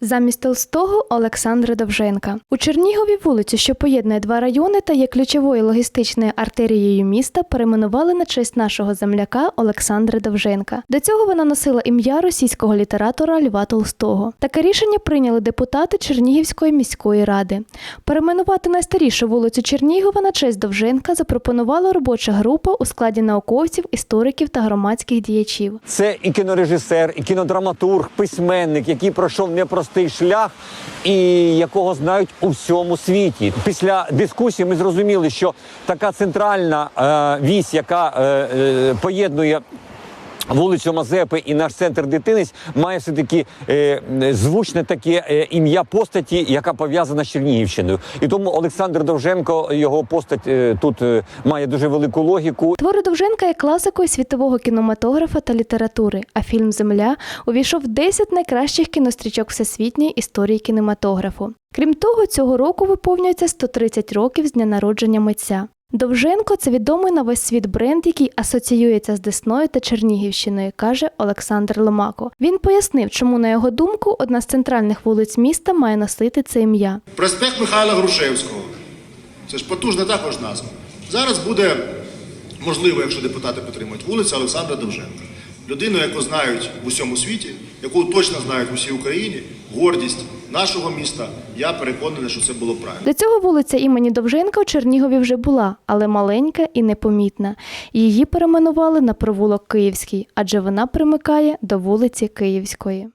Замість Толстого Олександра Довженка. У Чернігові вулицю, що поєднує два райони та є ключовою логістичною артерією міста, перейменували на честь нашого земляка Олександра Довженка. До цього вона носила ім'я російського літератора Льва Толстого. Таке рішення прийняли депутати Чернігівської міської ради. Перейменувати найстарішу вулицю Чернігова на честь Довженка запропонувала робоча група у складі науковців, істориків та громадських діячів. Це і кінорежисер, і кінодраматург, письменник, який пройшов непростий шлях і якого знають у всьому світі. Після дискусії ми зрозуміли, що така центральна е, вісь, яка е, е, поєднує. Вулицю Мазепи і наш центр дитинець має все таки е, звучне таке е, ім'я постаті, яка пов'язана з Чернігівщиною. І тому Олександр Довженко, його постать е, тут е, має дуже велику логіку. Твори Довженка є класикою світового кінематографа та літератури, а фільм Земля увійшов в 10 найкращих кінострічок всесвітньої історії кінематографу. Крім того, цього року виповнюється 130 років з дня народження митця. Довженко це відомий на весь світ бренд, який асоціюється з Десною та Чернігівщиною, каже Олександр Ломако. Він пояснив, чому, на його думку, одна з центральних вулиць міста має носити це ім'я. Проспект Михайла Грушевського. Це ж потужна також назва. Зараз буде можливо, якщо депутати підтримують, вулиця Олександра Довженка. Людину, яку знають в усьому світі, яку точно знають в усій Україні, гордість нашого міста. Я переконаний, що це було правильно. До цього вулиця імені Довженка у Чернігові вже була, але маленька і непомітна. Її перейменували на провулок Київський, адже вона примикає до вулиці Київської.